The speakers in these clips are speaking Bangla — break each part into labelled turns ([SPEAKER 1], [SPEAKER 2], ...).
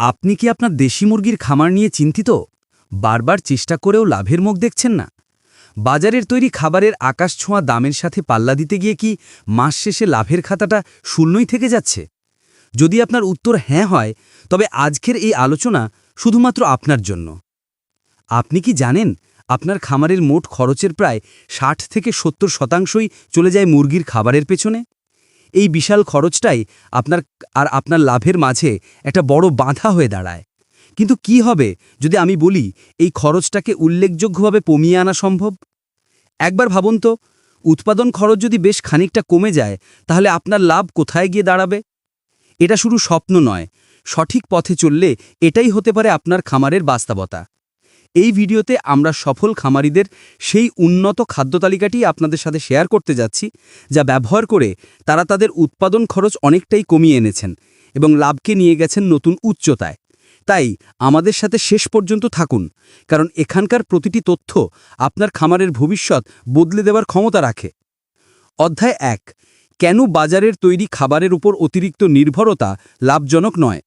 [SPEAKER 1] আপনি কি আপনার দেশি মুরগির খামার নিয়ে চিন্তিত? বারবার চেষ্টা করেও লাভের মুখ দেখছেন না। বাজারের তৈরি খাবারের আকাশ ছোঁয়া দামের সাথে পাল্লা দিতে গিয়ে কি মাস শেষে লাভের খাতাটা শূন্যই থেকে যাচ্ছে? যদি আপনার উত্তর হ্যাঁ হয়, তবে আজকের এই আলোচনা শুধুমাত্র আপনার জন্য। আপনি কি জানেন, আপনার খামারের মোট খরচের প্রায় ষাট থেকে সত্তর শতাংশই চলে যায় মুরগির খাবারের পেছনে? এই বিশাল খরচটাই আপনার আর আপনার লাভের মাঝে একটা বড় বাঁধা হয়ে দাঁড়ায়। কিন্তু কি হবে যদি আমি বলি, এই খরচটাকে উল্লেখযোগ্যভাবে কমিয়ে আনা সম্ভব? একবার ভাবুন তো, উৎপাদন খরচ যদি বেশ খানিকটা কমে যায়, তাহলে আপনার লাভ কোথায় গিয়ে দাঁড়াবে? এটা শুধু স্বপ্ন নয়, সঠিক পথে চললে এটাই হতে পারে আপনার খামারের বাস্তবতা। এই ভিডিওতে আমরা সফল খামারিদের সেই উন্নত খাদ্য তালিকাটি আপনাদের সাথে শেয়ার করতে যাচ্ছি, যা ব্যবহার করে তারা তাদের উৎপাদন খরচ অনেকটাই কমিয়ে এনেছেন এবং লাভকে নিয়ে গেছেন নতুন উচ্চতায়। তাই আমাদের সাথে শেষ পর্যন্ত থাকুন, কারণ এখানকার প্রতিটি তথ্য আপনার খামারের ভবিষ্যৎ বদলে দেওয়ার ক্ষমতা রাখে। অধ্যায় এক, কেন বাজারের তৈরি খাবারের উপর অতিরিক্ত নির্ভরতা লাভজনক নয়?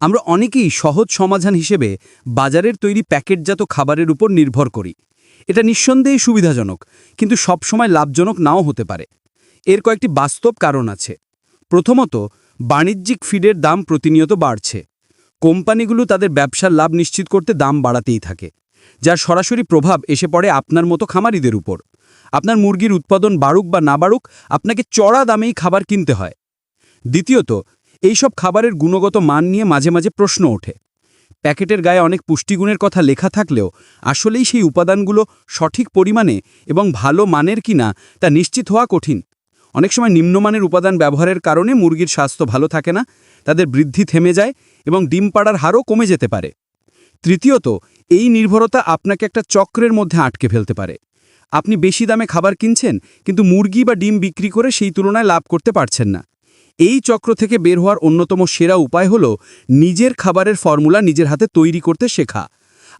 [SPEAKER 1] আমরা অনেকেই সহজ সমাধান হিসেবে বাজারের তৈরি প্যাকেটজাত খাবারের উপর নির্ভর করি। এটা নিঃসন্দেহে সুবিধাজনক, কিন্তু সবসময় লাভজনক নাও হতে পারে। এর কয়েকটি বাস্তব কারণ আছে। প্রথমত, বাণিজ্যিক ফিডের দাম প্রতিনিয়ত বাড়ছে। কোম্পানিগুলো তাদের ব্যবসার লাভ নিশ্চিত করতে দাম বাড়াতেই থাকে, যার সরাসরি প্রভাব এসে পড়ে আপনার মতো খামারিদের উপর। আপনার মুরগির উৎপাদন বাড়ুক বা না বাড়ুক, আপনাকে চড়া দামেই খাবার কিনতে হয়। দ্বিতীয়ত এইসব খাবারের গুণগত মান নিয়ে মাঝে মাঝে প্রশ্ন ওঠে। প্যাকেটের গায়ে অনেক পুষ্টিগুণের কথা লেখা থাকলেও আসলেই সেই উপাদানগুলো সঠিক পরিমাণে এবং ভালো মানের কিনা তা নিশ্চিত হওয়া কঠিন। অনেক সময় নিম্নমানের উপাদান ব্যবহারের কারণে মুরগির স্বাস্থ্য ভালো থাকে না, তাদের বৃদ্ধি থেমে যায় এবং ডিম পাড়ার হারও কমে যেতে পারে। তৃতীয়ত, এই নির্ভরতা আপনাকে একটা চক্রের মধ্যে আটকে ফেলতে পারে। আপনি বেশি দামে খাবার কিনছেন, কিন্তু মুরগি বা ডিম বিক্রি করে সেই তুলনায় লাভ করতে পারছেন না। এই চক্র থেকে বের হওয়ার অন্যতম সেরা উপায় হল নিজের খাবারের ফর্মুলা নিজের হাতে তৈরি করতে শেখা।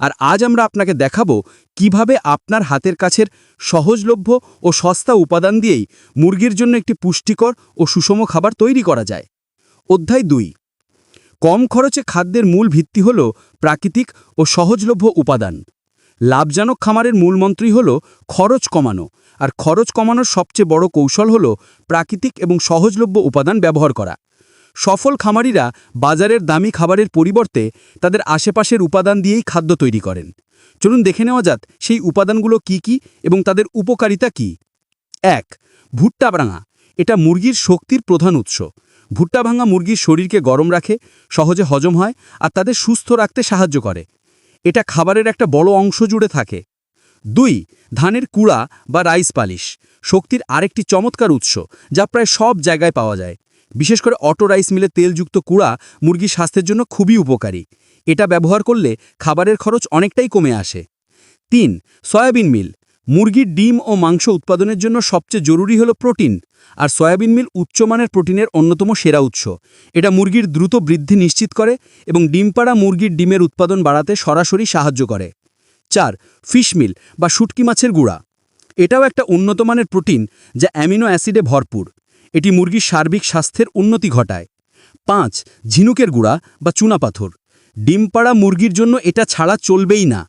[SPEAKER 1] আর আজ আমরা আপনাকে দেখাবো কীভাবে আপনার হাতের কাছের সহজলভ্য ও সস্তা উপাদান দিয়েই মুরগির জন্য একটি পুষ্টিকর ও সুষম খাবার তৈরি করা যায়। অধ্যায় দুই। কম খরচে খাদ্যের মূল ভিত্তি হল প্রাকৃতিক ও সহজলভ্য উপাদান। লাভজনক খামারের মূলমন্ত্রী হল খরচ কমানো। আর খরচ কমানোর সবচেয়ে বড় কৌশল হল প্রাকৃতিক এবং সহজলভ্য উপাদান ব্যবহার করা। সফল খামারিরা বাজারের দামি খাবারের পরিবর্তে তাদের আশেপাশের উপাদান দিয়েই খাদ্য তৈরি করেন। চলুন দেখে নেওয়া যাক সেই উপাদানগুলো কি কি এবং তাদের উপকারিতা কি। এক, ভুট্টা ভাঙা। এটা মুরগির শক্তির প্রধান উৎস। ভুট্টা ভাঙা মুরগির শরীরকে গরম রাখে, সহজে হজম হয় আর তাদের সুস্থ রাখতে সাহায্য করে। এটা খাবারের একটা বড় অংশ জুড়ে থাকে। দুই, ধানের কুড়া বা রাইস পালিশ শক্তির আরেকটি চমৎকার উৎস যা প্রায় সব জায়গায় পাওয়া যায়। বিশেষ করে অটো রাইস মিলে তেলযুক্ত কুড়া মুরগির স্বাস্থ্যের জন্য খুবই উপকারী। এটা ব্যবহার করলে খাবারের খরচ অনেকটাই কমে আসে। তিন, সয়াবিন মিল মুরগির ডিম ও মাংস উৎপাদনের জন্য সবচেয়ে জরুরি হলো প্রোটিন, আর সয়াবিন মিল উচ্চমানের প্রোটিনের অন্যতম সেরা উৎস। এটা মুরগির দ্রুত বৃদ্ধি নিশ্চিত করে এবং ডিম পাড়া মুরগির ডিমের উৎপাদন বাড়াতে সরাসরি সাহায্য করে। চার, ফিশ মিল বা শুটকি মাছের গুঁড়া। এটাও একটা উন্নতমানের প্রোটিন যা অ্যামিনো অ্যাসিডে ভরপুর। এটি মুরগির সার্বিক স্বাস্থ্যের উন্নতি ঘটায়। পাঁচ, ঝিনুকের গুঁড়া বা চুনাপাথর। ডিম পাড়া মুরগির জন্য এটা ছাড়া চলবেই না।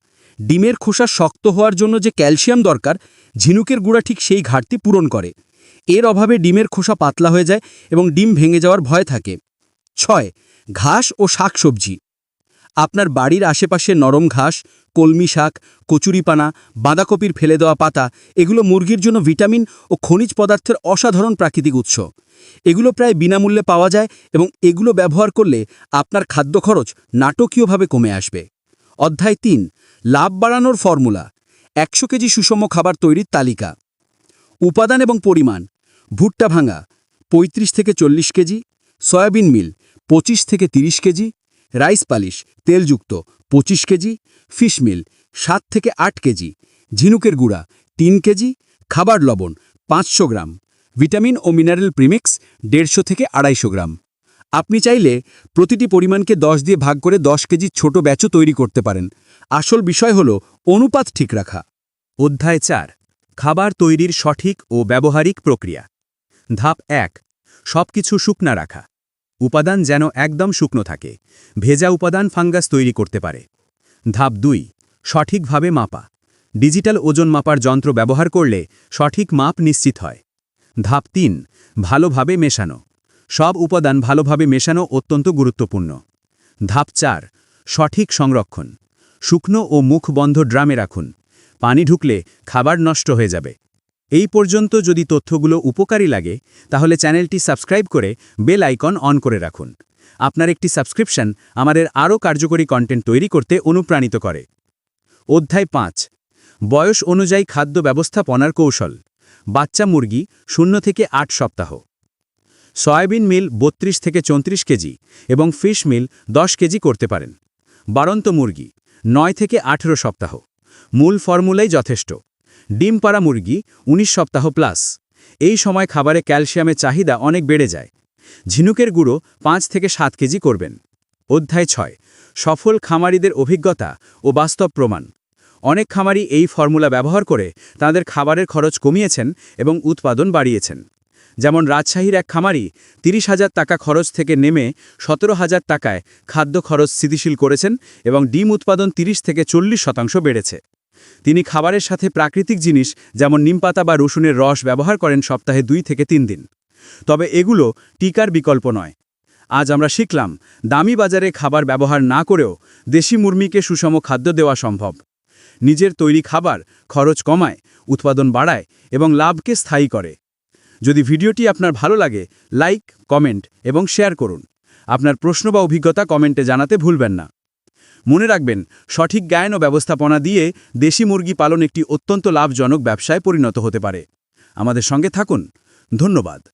[SPEAKER 1] ডিমের খোসা শক্ত হওয়ার জন্য যে ক্যালসিয়াম দরকার, ঝিনুকের গুঁড়া ঠিক সেই ঘাটতি পূরণ করে। এর অভাবে ডিমের খোসা পাতলা হয়ে যায় এবং ডিম ভেঙে যাওয়ার ভয় থাকে। ছয়, ঘাস ও শাকসবজি। আপনার বাড়ির আশেপাশে নরম ঘাস, কলমি শাক, কচুরিপানা, বাঁধাকপির ফেলে দেওয়া পাতা, এগুলো মুরগির জন্য ভিটামিন ও খনিজ পদার্থের অসাধারণ প্রাকৃতিক উৎস। এগুলো প্রায় বিনামূল্যে পাওয়া যায় এবং এগুলো ব্যবহার করলে আপনার খাদ্য খরচ নাটকীয়ভাবে কমে আসবে। অধ্যায় তিন লাভ বাড়ানোর ফর্মুলা, একশো কেজি সুষম খাবার তৈরির তালিকা, উপাদান এবং পরিমাণ, ভুট্টা ভাঙা ৩৫ থেকে চল্লিশ কেজি, সয়াবিন মিল ২৫ থেকে ৩০ কেজি, রাইস পালিশ, তেলযুক্ত ২৫ কেজি, ফিশ মিল, সাত থেকে আট কেজি, ঝিনুকের গুঁড়া, তিন কেজি, খাবার লবণ, পাঁচশো গ্রাম, ভিটামিন ও মিনারেল প্রিমিক্স, দেড়শো থেকে আড়াইশো গ্রাম। আপনি চাইলে প্রতিটি পরিমাণকে দশ দিয়ে ভাগ করে দশ কেজি ছোট ব্যাচও তৈরি করতে পারেন। আসল বিষয় হল অনুপাত ঠিক রাখা।
[SPEAKER 2] অধ্যায় চার, খাবার তৈরির সঠিক ও ব্যবহারিক প্রক্রিয়া। ধাপ এক, সবকিছু শুকনা রাখা। উপাদান যেন একদম শুকনো থাকে, ভেজা উপাদান ফাঙ্গাস তৈরি করতে পারে। ধাপ দুই, সঠিকভাবে মাপা। ডিজিটাল ওজন মাপার যন্ত্র ব্যবহার করলে সঠিক মাপ নিশ্চিত হয়। ধাপ তিন, ভালোভাবে মেশানো। সব উপাদান ভালোভাবে মেশানো অত্যন্ত গুরুত্বপূর্ণ। ধাপ চার, সঠিক সংরক্ষণ। শুকনো ও মুখ বন্ধ ড্রামে রাখুন। পানি ঢুকলে খাবার নষ্ট হয়ে যাবে। এই পর্যন্ত যদি তথ্যগুলো উপকারী লাগে, তাহলে চ্যানেলটি সাবস্ক্রাইব করে বেল আইকন অন করে রাখুন। আপনার একটি সাবস্ক্রিপশন আমাদের আরও কার্যকরী কন্টেন্ট তৈরি করতে অনুপ্রাণিত করে। অধ্যায় পাঁচ, বয়স অনুযায়ী খাদ্য ব্যবস্থাপনার কৌশল। বাচ্চা মুরগি শূন্য থেকে আট সপ্তাহ। সয়াবিন মিল বত্রিশ থেকে চৌত্রিশ কেজি এবং ফিশ মিল দশ কেজি করতে পারেন। বাড়ন্ত মুরগি, নয় থেকে আঠেরো সপ্তাহ। মূল ফর্মুলাই যথেষ্ট। ডিম পাড়া মুরগি ১৯ সপ্তাহ প্লাস। এই সময় খাবারে ক্যালসিয়ামের চাহিদা অনেক বেড়ে যায়। ঝিনুকের গুঁড়ো পাঁচ থেকে সাত কেজি করবেন। অধ্যায় ছয়, সফল খামারিদের অভিজ্ঞতা ও বাস্তব প্রমাণ। অনেক খামারি এই ফর্মুলা ব্যবহার করে তাদের খাবারের খরচ কমিয়েছেন এবং উৎপাদন বাড়িয়েছেন। যেমন রাজশাহীর এক খামারি তিরিশ হাজার টাকা খরচ থেকে নেমে সতেরো হাজার টাকায় খাদ্য খরচ স্থিতিশীল করেছেন এবং ডিম উৎপাদন ৩০ থেকে চল্লিশ শতাংশ বেড়েছে। তিনি খাবারের সাথে প্রাকৃতিক জিনিস যেমন নিমপাতা বা রসুনের রস ব্যবহার করেন সপ্তাহে দুই থেকে তিন দিন। তবে এগুলো টিকার বিকল্প নয়। আজ আমরা শিখলাম, দামি বাজারে খাবার ব্যবহার না করেও দেশি মুরমিকে সুষম খাদ্য দেওয়া সম্ভব। নিজের তৈরি খাবার খরচ কমায়, উৎপাদন বাড়ায় এবং লাভকে স্থায়ী করে। যদি ভিডিওটি আপনার ভালো লাগে, লাইক, কমেন্ট এবং শেয়ার করুন। আপনার প্রশ্ন বা অভিজ্ঞতা কমেন্টে জানাতে ভুলবেন না। মনে রাখবেন, সঠিক জ্ঞান ও ব্যবস্থাপনা দিয়ে দেশি মুরগি পালন একটি অত্যন্ত লাভজনক ব্যবসায় পরিণত হতে পারে। আমাদের সঙ্গে থাকুন। ধন্যবাদ।